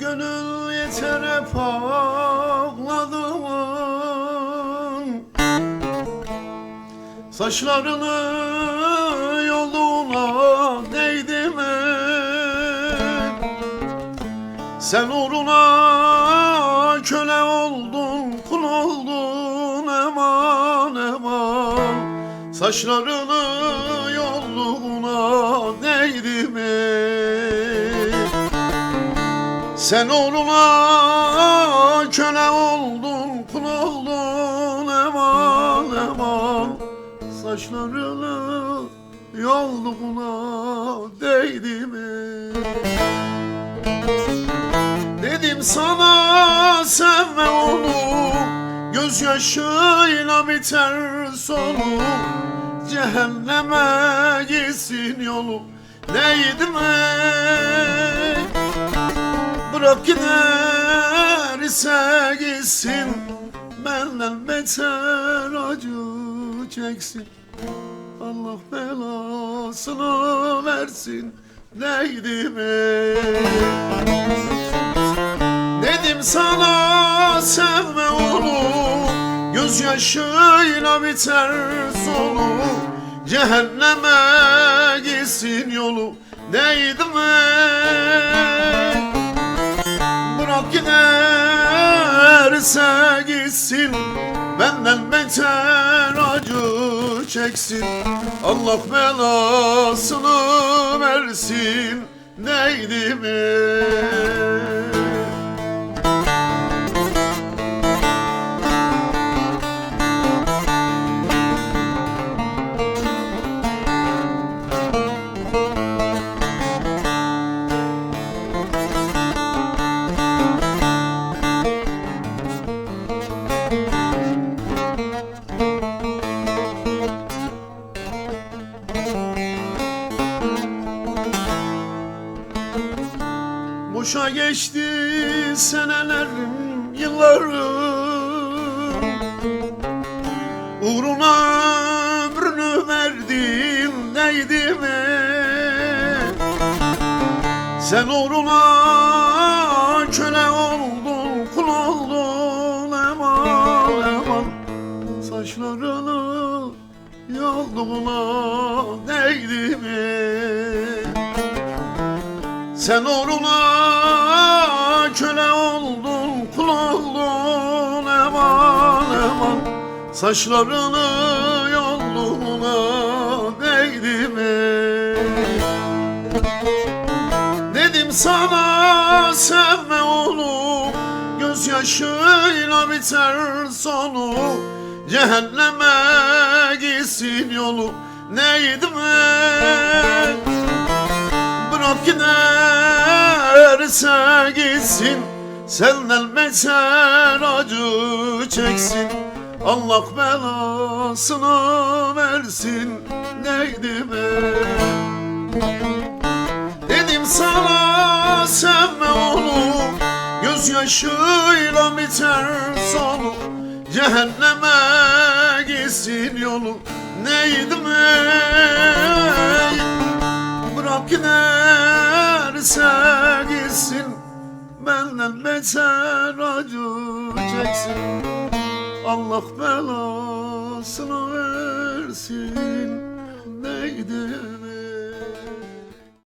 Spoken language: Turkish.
gönül yeter hep ağladım. Saçlarını yoluna değdim Sen uğruna köle oldun kul oldun eman eman. Saçlarını yoluna değdim sen uğruna köle oldun, kul oldun eman eman Saçlarını yolluğuna değdi mi? Dedim sana sevme onu Gözyaşıyla biter sonu Cehenneme gitsin yolu Neydi mi? Bırak giderse gitsin. Benden beter acı çeksin. Allah belasını versin. Neydi mi? Dedim sana sevme onu. Gözyaşıyla biter sonu. Cehenneme gitsin yolu. Neydi mi? Giderse gitsin Benden beter acı çeksin Allah belasını versin Neydi mi? Boşa geçti senelerim, yıllarım Uğruna ömrünü verdim neydi mi? Sen uğruna köle oldun, kul oldun eman eman Saçlarını yolduğuna değdi mi? Sen uğruna köle oldun, kul oldun eman eman Saçlarını yolluğuna değdi mi? Dedim sana sevme onu Gözyaşıyla biter sonu Cehenneme gitsin yolu Neydi mi? Bırak giderse gitsin Senden beter acı çeksin Allah belasını versin Neydi mi? Dedim sana sevme onu Gözyaşıyla biter sonu Cehenneme gitsin yolu Neydi mi? Giderse gitsin Benden beter acı çeksin Allah belasını versin Neydi mi?